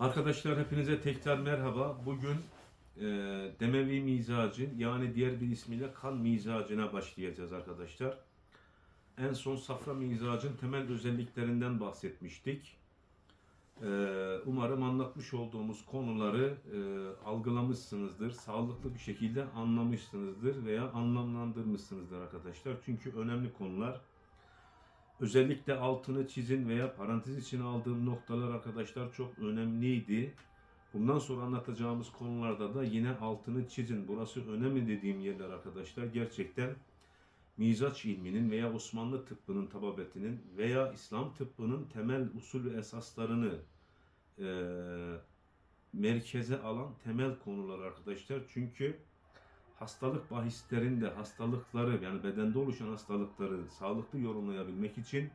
Arkadaşlar hepinize tekrar merhaba. Bugün e, demevi mizacın yani diğer bir ismiyle kan mizacına başlayacağız arkadaşlar. En son safra mizacın temel özelliklerinden bahsetmiştik. E, umarım anlatmış olduğumuz konuları e, algılamışsınızdır. Sağlıklı bir şekilde anlamışsınızdır veya anlamlandırmışsınızdır arkadaşlar. Çünkü önemli konular. Özellikle altını çizin veya parantez içine aldığım noktalar arkadaşlar çok önemliydi. Bundan sonra anlatacağımız konularda da yine altını çizin. Burası önemli dediğim yerler arkadaşlar. Gerçekten mizaç ilminin veya Osmanlı tıbbının tababetinin veya İslam tıbbının temel usul ve esaslarını eee, merkeze alan temel konular arkadaşlar. Çünkü hastalık bahislerinde hastalıkları yani bedende oluşan hastalıkları sağlıklı yorumlayabilmek için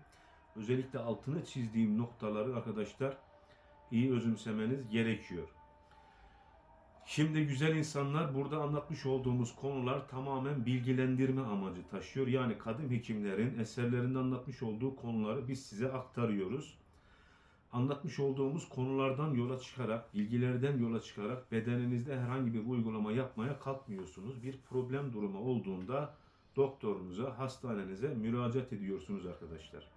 özellikle altını çizdiğim noktaları arkadaşlar iyi özümsemeniz gerekiyor. Şimdi güzel insanlar burada anlatmış olduğumuz konular tamamen bilgilendirme amacı taşıyor. Yani kadim hekimlerin eserlerinde anlatmış olduğu konuları biz size aktarıyoruz. Anlatmış olduğumuz konulardan yola çıkarak, bilgilerden yola çıkarak bedeninizde herhangi bir uygulama yapmaya kalkmıyorsunuz. Bir problem durumu olduğunda doktorunuza, hastanenize müracaat ediyorsunuz arkadaşlar.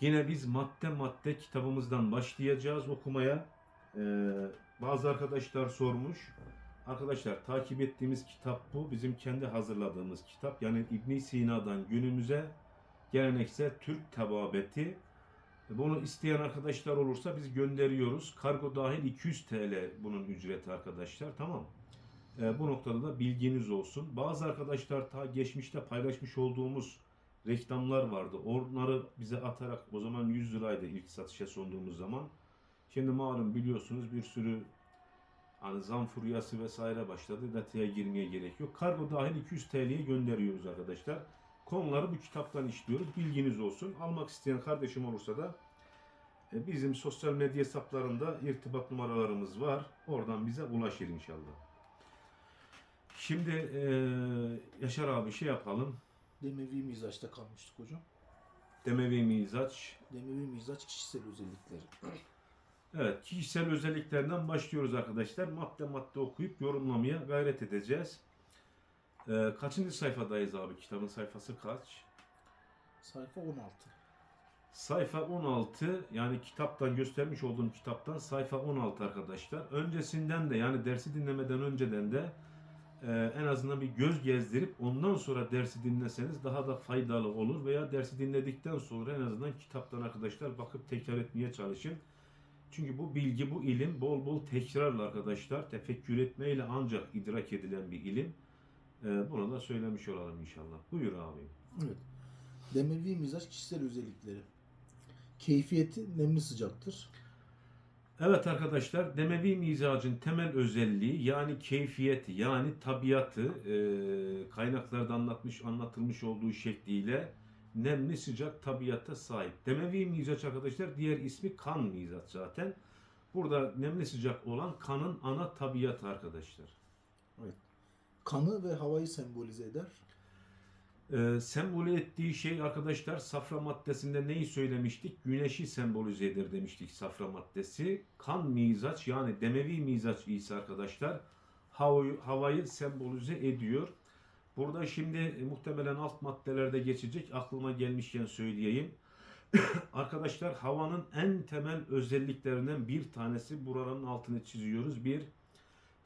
Yine biz madde madde kitabımızdan başlayacağız okumaya. Ee, bazı arkadaşlar sormuş. Arkadaşlar takip ettiğimiz kitap bu. Bizim kendi hazırladığımız kitap. Yani İbn Sina'dan günümüze geleneksel Türk tababeti. Bunu isteyen arkadaşlar olursa biz gönderiyoruz. Kargo dahil 200 TL bunun ücreti arkadaşlar. Tamam. Ee, bu noktada da bilginiz olsun. Bazı arkadaşlar ta geçmişte paylaşmış olduğumuz reklamlar vardı. Onları bize atarak o zaman 100 liraydı ilk satışa sunduğumuz zaman. Şimdi malum biliyorsunuz bir sürü hani zam furyası vesaire başladı. Detaya girmeye gerek yok. Kargo dahil 200 TL'ye gönderiyoruz arkadaşlar. Konuları bu kitaptan işliyoruz. Bilginiz olsun. Almak isteyen kardeşim olursa da e, bizim sosyal medya hesaplarında irtibat numaralarımız var. Oradan bize ulaşır inşallah. Şimdi e, Yaşar abi şey yapalım. Demevi mizaçta kalmıştık hocam. Demevi mizaç. Demevi mizaç kişisel özellikleri. Evet, kişisel özelliklerinden başlıyoruz arkadaşlar. Madde madde okuyup yorumlamaya gayret edeceğiz. Ee, kaçıncı sayfadayız abi? Kitabın sayfası kaç? Sayfa 16. Sayfa 16 yani kitaptan göstermiş olduğum kitaptan sayfa 16 arkadaşlar. Öncesinden de yani dersi dinlemeden önceden de e, en azından bir göz gezdirip ondan sonra dersi dinleseniz daha da faydalı olur veya dersi dinledikten sonra en azından kitaptan arkadaşlar bakıp tekrar etmeye çalışın. Çünkü bu bilgi, bu ilim bol bol tekrarla arkadaşlar tefekkür etmeyle ancak idrak edilen bir ilim. E, bunu da söylemiş olalım inşallah. Buyur abi. Evet. Demevi mizaç kişisel özellikleri. Keyfiyeti nemli sıcaktır. Evet arkadaşlar Demevi mizacın temel özelliği yani keyfiyeti yani tabiatı e, kaynaklarda anlatmış anlatılmış olduğu şekliyle nemli sıcak tabiata sahip. Demevi mizaç arkadaşlar diğer ismi kan mizaç zaten. Burada nemli sıcak olan kanın ana tabiatı arkadaşlar. Kanı ve havayı sembolize eder. Ee, sembole ettiği şey arkadaşlar safra maddesinde neyi söylemiştik? Güneşi sembolize eder demiştik safra maddesi. Kan mizaç yani demevi mizaç ise arkadaşlar havayı, havayı sembolize ediyor. Burada şimdi e, muhtemelen alt maddelerde geçecek aklıma gelmişken söyleyeyim. arkadaşlar havanın en temel özelliklerinden bir tanesi buranın altını çiziyoruz. Bir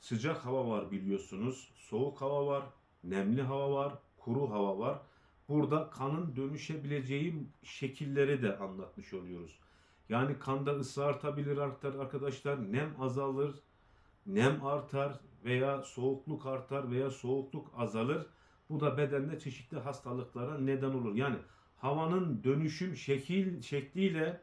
sıcak hava var biliyorsunuz. Soğuk hava var, nemli hava var, kuru hava var. Burada kanın dönüşebileceği şekilleri de anlatmış oluyoruz. Yani kanda ısı artabilir artar arkadaşlar, nem azalır, nem artar veya soğukluk artar veya soğukluk azalır. Bu da bedende çeşitli hastalıklara neden olur. Yani havanın dönüşüm şekil şekliyle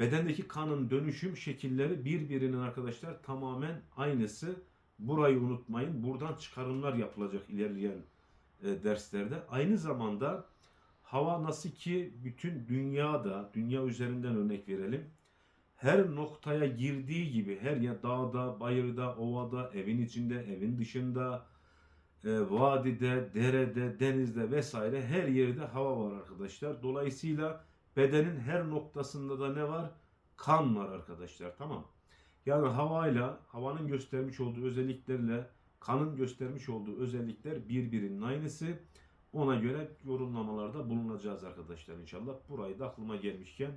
bedendeki kanın dönüşüm şekilleri birbirinin arkadaşlar tamamen aynısı. Burayı unutmayın. Buradan çıkarımlar yapılacak ilerleyen e, derslerde. Aynı zamanda hava nasıl ki bütün dünyada, dünya üzerinden örnek verelim. Her noktaya girdiği gibi her ya dağda, bayırda, ovada, evin içinde, evin dışında, e, vadide, derede, denizde vesaire her yerde hava var arkadaşlar. Dolayısıyla bedenin her noktasında da ne var? kan var arkadaşlar tamam. Yani havayla, havanın göstermiş olduğu özelliklerle kanın göstermiş olduğu özellikler birbirinin aynısı. Ona göre yorumlamalarda bulunacağız arkadaşlar inşallah. Burayı da aklıma gelmişken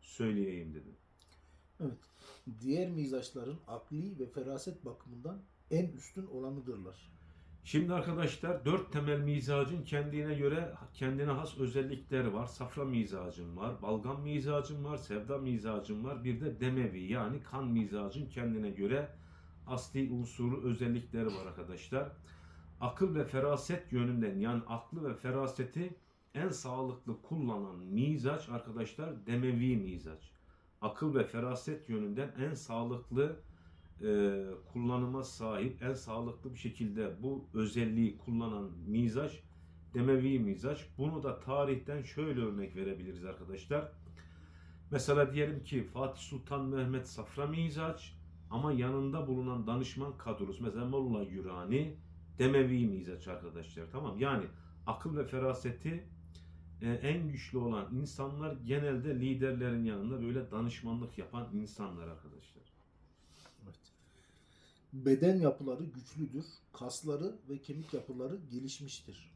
söyleyeyim dedim. Evet. Diğer mizaçların akli ve feraset bakımından en üstün olanıdırlar. Şimdi arkadaşlar dört temel mizacın kendine göre kendine has özellikleri var. Safra mizacın var, balgam mizacın var, sevda mizacın var. Bir de demevi yani kan mizacın kendine göre asli unsuru özellikleri var arkadaşlar. Akıl ve feraset yönünden yani aklı ve feraseti en sağlıklı kullanan mizaç arkadaşlar demevi mizaç. Akıl ve feraset yönünden en sağlıklı e, kullanıma sahip en sağlıklı bir şekilde bu özelliği kullanan mizaç demevi mizaç. Bunu da tarihten şöyle örnek verebiliriz arkadaşlar. Mesela diyelim ki Fatih Sultan Mehmet Safra mizaç ama yanında bulunan danışman kadrosu mesela Molla Gürani demevi mizaç arkadaşlar. Tamam yani akıl ve feraseti e, en güçlü olan insanlar genelde liderlerin yanında böyle danışmanlık yapan insanlar arkadaşlar. Beden yapıları güçlüdür. Kasları ve kemik yapıları gelişmiştir.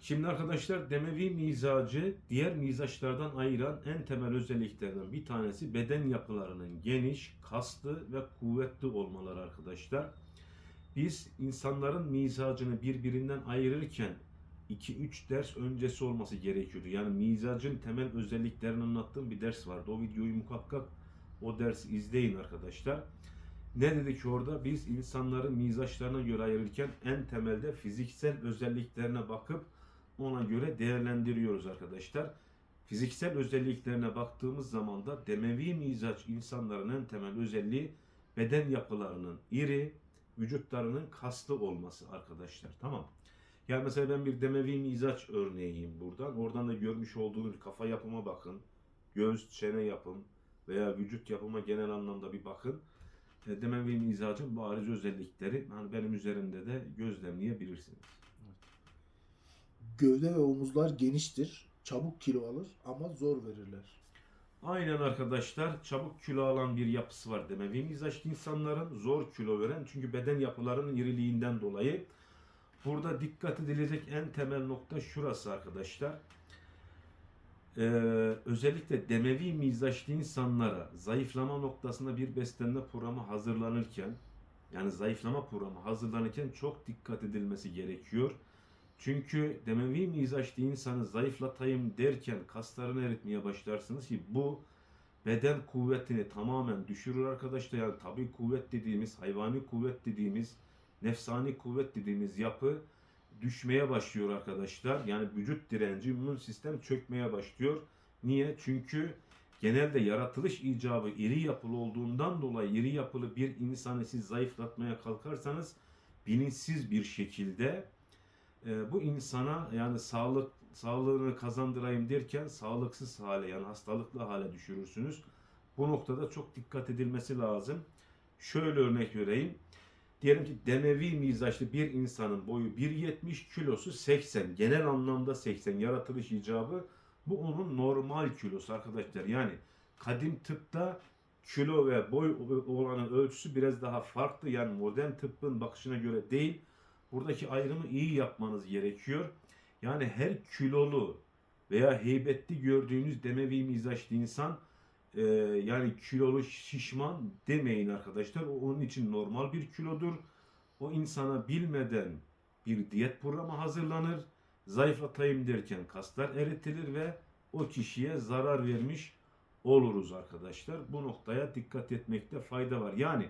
Şimdi arkadaşlar demevi mizacı diğer mizaçlardan ayıran en temel özelliklerden bir tanesi beden yapılarının geniş, kaslı ve kuvvetli olmaları arkadaşlar. Biz insanların mizacını birbirinden ayırırken 2-3 ders öncesi olması gerekiyordu. Yani mizacın temel özelliklerini anlattığım bir ders vardı. O videoyu muhakkak o dersi izleyin arkadaşlar. Ne dedik orada? Biz insanların mizaçlarına göre ayırırken en temelde fiziksel özelliklerine bakıp ona göre değerlendiriyoruz arkadaşlar. Fiziksel özelliklerine baktığımız zaman da demevi mizaç insanların en temel özelliği beden yapılarının iri, vücutlarının kaslı olması arkadaşlar. Tamam. Yani mesela ben bir demevi mizaç örneğiyim buradan. Oradan da görmüş olduğunuz kafa yapıma bakın. Göz, çene yapım veya vücut yapıma genel anlamda bir bakın. E, Demevi mizacın bariz özellikleri hani benim üzerimde de gözlemleyebilirsiniz. Gövde ve omuzlar geniştir. Çabuk kilo alır ama zor verirler. Aynen arkadaşlar çabuk kilo alan bir yapısı var demevi mizaçlı insanların zor kilo veren çünkü beden yapılarının iriliğinden dolayı. Burada dikkat edilecek en temel nokta şurası arkadaşlar. Ee, özellikle demevi mizaçlı insanlara zayıflama noktasında bir beslenme programı hazırlanırken yani zayıflama programı hazırlanırken çok dikkat edilmesi gerekiyor. Çünkü demevi mizaçlı insanı zayıflatayım derken kaslarını eritmeye başlarsınız ki bu beden kuvvetini tamamen düşürür arkadaşlar. Yani tabi kuvvet dediğimiz, hayvani kuvvet dediğimiz, nefsani kuvvet dediğimiz yapı düşmeye başlıyor arkadaşlar. Yani vücut direnci, immün sistem çökmeye başlıyor. Niye? Çünkü genelde yaratılış icabı iri yapılı olduğundan dolayı iri yapılı bir insanı siz zayıflatmaya kalkarsanız bilinçsiz bir şekilde e, bu insana yani sağlık sağlığını kazandırayım derken sağlıksız hale yani hastalıklı hale düşürürsünüz. Bu noktada çok dikkat edilmesi lazım. Şöyle örnek vereyim. Diyelim ki demevi mizaçlı bir insanın boyu 1.70 kilosu 80. Genel anlamda 80 yaratılış icabı bu onun normal kilosu arkadaşlar. Yani kadim tıpta kilo ve boy olanın ölçüsü biraz daha farklı. Yani modern tıbbın bakışına göre değil. Buradaki ayrımı iyi yapmanız gerekiyor. Yani her kilolu veya heybetli gördüğünüz demevi mizaçlı insan e, yani kilolu şişman demeyin arkadaşlar. O onun için normal bir kilodur. O insana bilmeden bir diyet programı hazırlanır. Zayıflatayım derken kaslar eritilir ve o kişiye zarar vermiş oluruz arkadaşlar. Bu noktaya dikkat etmekte fayda var. Yani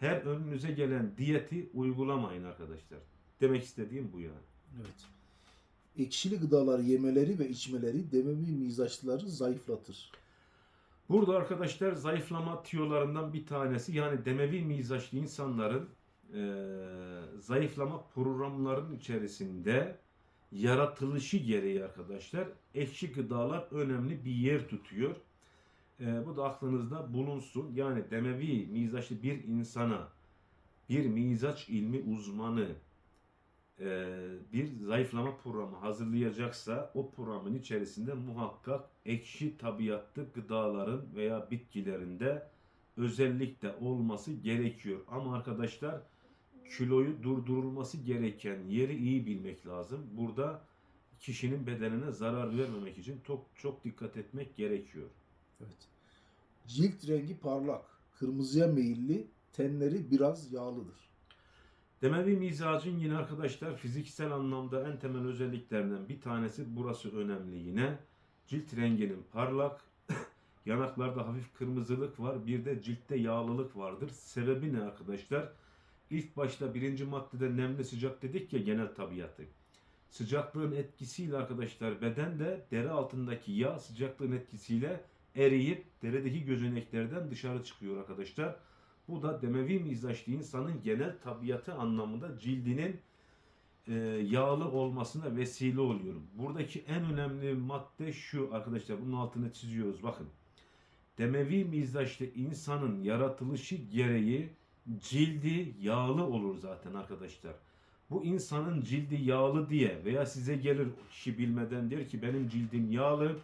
her önünüze gelen diyeti uygulamayın arkadaşlar. Demek istediğim bu yani. Evet. Ekşili gıdalar yemeleri ve içmeleri demevi mizaçlıları zayıflatır. Burada arkadaşlar zayıflama tiyolarından bir tanesi yani demevi mizaçlı insanların eee, zayıflama programlarının içerisinde yaratılışı gereği arkadaşlar ekşi gıdalar önemli bir yer tutuyor. Eee, bu da aklınızda bulunsun. Yani demevi mizaçlı bir insana bir mizaç ilmi uzmanı e, bir zayıflama programı hazırlayacaksa o programın içerisinde muhakkak ekşi tabiatlı gıdaların veya bitkilerinde özellikle olması gerekiyor. Ama arkadaşlar kiloyu durdurulması gereken yeri iyi bilmek lazım. Burada kişinin bedenine zarar vermemek için çok çok dikkat etmek gerekiyor. Evet. Cilt rengi parlak, kırmızıya meyilli, tenleri biraz yağlıdır. Demevi mizacın yine arkadaşlar fiziksel anlamda en temel özelliklerinden bir tanesi burası önemli yine. Cilt renginin parlak, yanaklarda hafif kırmızılık var, bir de ciltte yağlılık vardır. Sebebi ne arkadaşlar? İlk başta birinci maddede nemli sıcak dedik ya genel tabiatı. Sıcaklığın etkisiyle arkadaşlar beden de deri altındaki yağ sıcaklığın etkisiyle eriyip derideki gözeneklerden dışarı çıkıyor arkadaşlar. Bu da demevi mizaçlı insanın genel tabiatı anlamında cildinin e, yağlı olmasına vesile oluyor. Buradaki en önemli madde şu arkadaşlar bunun altını çiziyoruz bakın. Demevi mizaçlı insanın yaratılışı gereği cildi yağlı olur zaten arkadaşlar. Bu insanın cildi yağlı diye veya size gelir kişi bilmeden der ki benim cildim yağlı.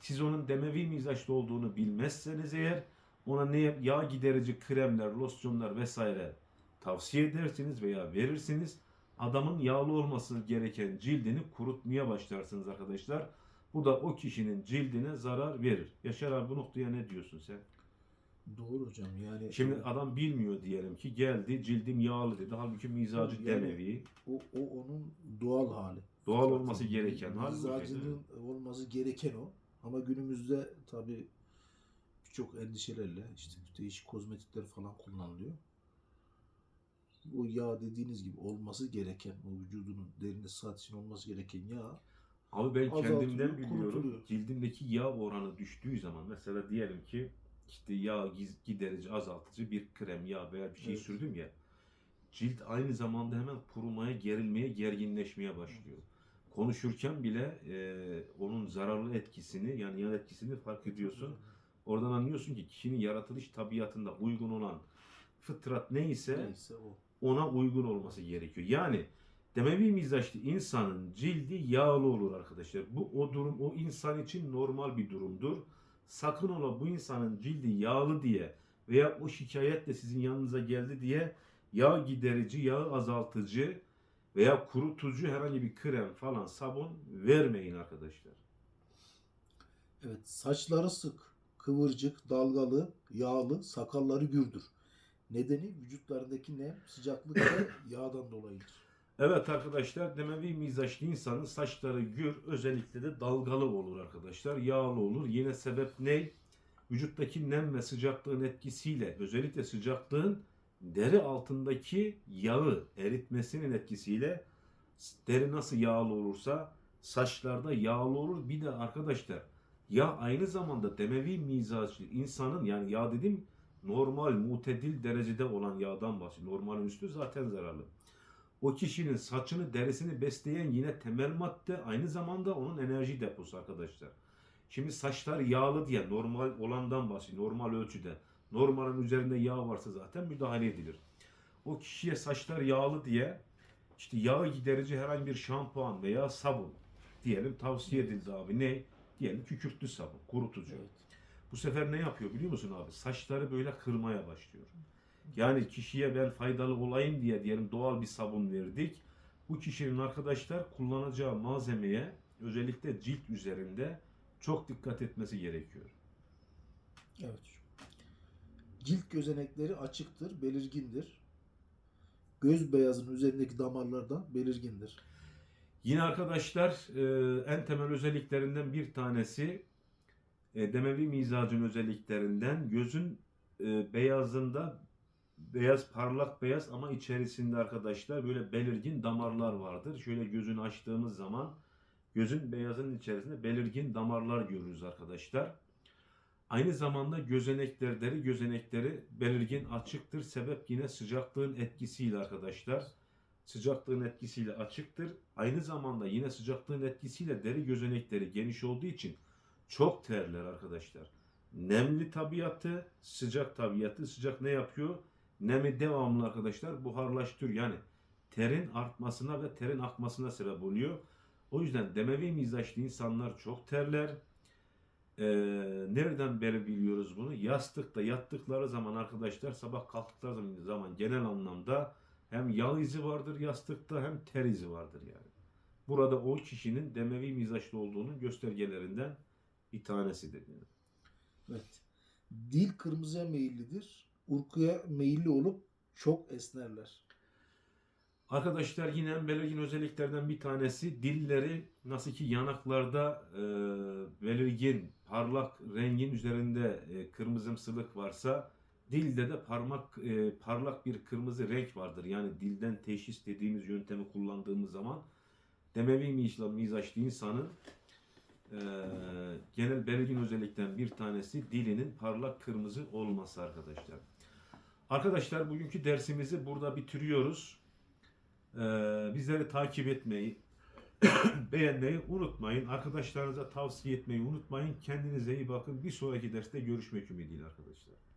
Siz onun demevi mizaçlı olduğunu bilmezseniz eğer ona ne yağ giderici kremler, losyonlar vesaire tavsiye edersiniz veya verirsiniz. Adamın yağlı olması gereken cildini kurutmaya başlarsınız arkadaşlar. Bu da o kişinin cildine zarar verir. Yaşar abi bu noktaya ne diyorsun sen? Doğru hocam yani. Şimdi adam bilmiyor diyelim ki geldi cildim yağlı dedi. Halbuki mizacı Yani- demevi. o, o onun doğal hali. Doğal olması gereken. Mizacının olması gereken o. Ama günümüzde tabi birçok endişelerle işte değişik kozmetikler falan kullanılıyor. O yağ dediğiniz gibi olması gereken, o vücudunun derinde saat için olması gereken yağ Abi ben Azaltılıyor, kendimden biliyorum. kurutuluyor. Cildimdeki yağ oranı düştüğü zaman mesela diyelim ki işte yağ giderici, azaltıcı bir krem, yağ veya bir şey Evet. sürdüm ya. Cilt aynı zamanda hemen kurumaya, gerilmeye, gerginleşmeye başlıyor. Konuşurken bile e, onun zararlı etkisini yani yan etkisini fark ediyorsun. Oradan anlıyorsun ki kişinin yaratılış tabiatında uygun olan fıtrat neyse Neyse o. ona uygun olması gerekiyor. Yani demevi mizaçlı insanın cildi yağlı olur arkadaşlar. Bu o durum o insan için normal bir durumdur. Sakın ola bu insanın cildi yağlı diye veya o şikayetle sizin yanınıza geldi diye yağ giderici, yağ azaltıcı veya kurutucu herhangi bir krem falan sabun vermeyin arkadaşlar. Evet, saçları sık, kıvırcık, dalgalı, yağlı, sakalları gürdür. Nedeni vücutlarındaki nem, sıcaklık ve yağdan dolayıdır. Evet arkadaşlar demevi mizaçlı insanın saçları gür özellikle de dalgalı olur arkadaşlar. Yağlı olur. Yine sebep ne? Vücuttaki nem ve sıcaklığın etkisiyle özellikle sıcaklığın deri altındaki yağı eritmesinin etkisiyle deri nasıl yağlı olursa saçlarda yağlı olur. Bir de arkadaşlar yağ aynı zamanda demevi mizaçlı insanın yani yağ dedim normal mutedil derecede olan yağdan bahsediyor. Normalin üstü zaten zararlı o kişinin saçını, derisini besleyen yine temel madde aynı zamanda onun enerji deposu arkadaşlar. Şimdi saçlar yağlı diye normal olandan bahsediyor. Normal ölçüde. Normalin üzerinde yağ varsa zaten müdahale edilir. O kişiye saçlar yağlı diye işte yağ giderici herhangi bir şampuan veya sabun diyelim tavsiye edildi abi. Ne? Diyelim kükürtlü sabun, kurutucu. Evet. Bu sefer ne yapıyor biliyor musun abi? Saçları böyle kırmaya başlıyor. Yani kişiye ben faydalı olayım diye diyelim doğal bir sabun verdik. Bu kişinin arkadaşlar kullanacağı malzemeye özellikle cilt üzerinde çok dikkat etmesi gerekiyor. Evet. Cilt gözenekleri açıktır, belirgindir. Göz beyazının üzerindeki damarlardan belirgindir. Yine arkadaşlar e, en temel özelliklerinden bir tanesi e, demevi mizacın özelliklerinden gözün e, beyazında beyaz parlak beyaz ama içerisinde arkadaşlar böyle belirgin damarlar vardır. Şöyle gözünü açtığımız zaman gözün beyazının içerisinde belirgin damarlar görürüz arkadaşlar. Aynı zamanda gözenekler, deri gözenekleri belirgin açıktır. Sebep yine sıcaklığın etkisiyle arkadaşlar. Sıcaklığın etkisiyle açıktır. Aynı zamanda yine sıcaklığın etkisiyle deri gözenekleri geniş olduğu için çok terler arkadaşlar. Nemli tabiatı, sıcak tabiatı. Sıcak ne yapıyor? Nemi devamlı arkadaşlar buharlaştırıyor. Yani terin artmasına ve terin akmasına sebep oluyor. O yüzden demevi mizaçlı insanlar çok terler. Ee, nereden beri biliyoruz bunu? Yastıkta yattıkları zaman arkadaşlar sabah kalktıkları zaman genel anlamda hem yağ izi vardır yastıkta hem ter izi vardır yani. Burada o kişinin demevi mizaçlı olduğunun göstergelerinden bir tanesidir. Yani. Evet. Dil kırmızıya meyillidir. Uykuya meyilli olup çok esnerler. Arkadaşlar yine belirgin özelliklerden bir tanesi dilleri nasıl ki yanaklarda e, belirgin parlak rengin üzerinde e, kırmızımsılık varsa dilde de parmak e, parlak bir kırmızı renk vardır. Yani dilden teşhis dediğimiz yöntemi kullandığımız zaman demevi mizaçlı, mizaçlı insanın e, genel belirgin özellikten bir tanesi dilinin parlak kırmızı olması arkadaşlar. Arkadaşlar bugünkü dersimizi burada bitiriyoruz. Ee, bizleri takip etmeyi, beğenmeyi unutmayın. Arkadaşlarınıza tavsiye etmeyi unutmayın. Kendinize iyi bakın. Bir sonraki derste görüşmek ümidiyle arkadaşlar.